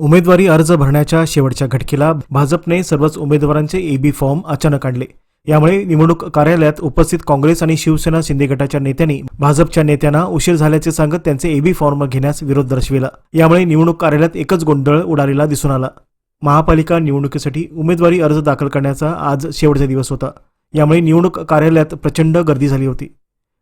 उमेदवारी अर्ज भरण्याच्या शेवटच्या घटकेला भाजपने सर्वच उमेदवारांचे एबी फॉर्म अचानक आणले. यामुळे निवडणूक कार्यालयात उपस्थित काँग्रेस आणि शिवसेना शिंदे गटाच्या नेत्यांनी भाजपच्या नेत्यांना उशीर झाल्याचे सांगत त्यांचे एबी फॉर्म घेण्यास विरोध दर्शविला. यामुळे निवडणूक कार्यालयात एकच गोंधळ उडालेला दिसून आला. महापालिका निवडणुकीसाठी उमेदवारी अर्ज दाखल करण्याचा आज शेवटचा दिवस होता. यामुळे निवडणूक कार्यालयात प्रचंड गर्दी झाली होती.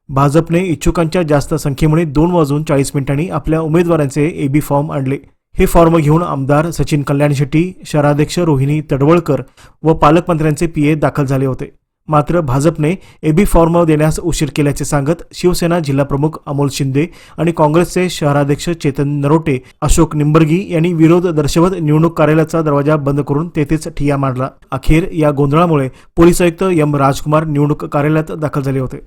भाजपने इच्छुकांच्या जास्त संख्येमुळे दोन वाजून चाळीस मिनिटांनी आपल्या उमेदवारांचे एबी फॉर्म आणले. हे फॉर्म घेऊन आमदार सचिन कल्याण शेट्टी शहराध्यक्ष रोहिणी तडवळकर व पालकमंत्र्यांचे पीए दाखल झाले होते. मात्र भाजपने एबी फॉर्म देण्यास उशीर केल्याचे सांगत शिवसेना जिल्हाप्रमुख अमोल शिंदे आणि काँग्रेसचे शहराध्यक्ष चेतन नरोटे अशोक निंबर्गी यांनी विरोध दर्शवत निवडणूक कार्यालयाचा दरवाजा बंद करून तेथेच ठिया मारला अखेर या गोंधळामुळे पोलीस आयुक्त एम राजकुमार निवडणूक कार्यालयात दाखल झाले होते.